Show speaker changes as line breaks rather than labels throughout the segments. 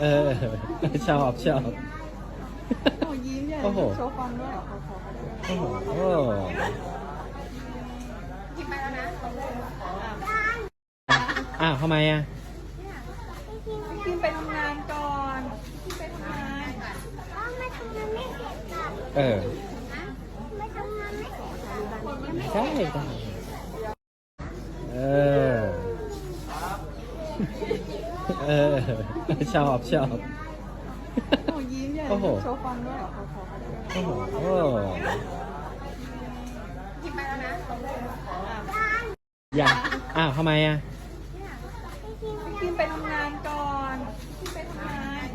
เออ ชอบชอบ
โอ้ยิ้มใหญ่
โอ้โห
โชว์ฟันด้วยเหรอขอขอเขาด้วย
โอ้โหโอ้
หยิบไปแล้วนะ
อ้าวทำไมอะ
กินไปทำงานก่อนกินไปทำงาน
ไม่ทำงานไม่เสร็จหรอก
เออ
ไม่ทำงานไม่เสร็จหรอกยังไม่
ใช่ใช่เออ เออ ชอบชอบ
โอ้ยิ้มใหญ่
โอ้โห
โชว์ฟันด้วยเหรอขอขอเขาด้วย
โอ้โหโอ้
หยิบไปแล้วนะ
อยากอ้าวทำไมอะ
กินไปทำงานก่อนกินไปทำงาน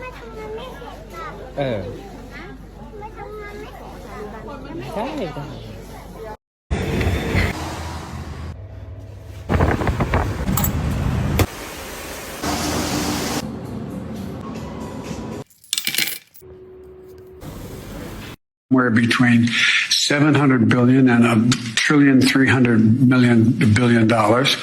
ไม่ทำงานไม่เสร็จหรอก
เออ
ไม่ทำงานไม่เสร็จหรอกยังไม่
ใช่ใช่
somewhere between 700 billion and a trillion 300 million billion dollars.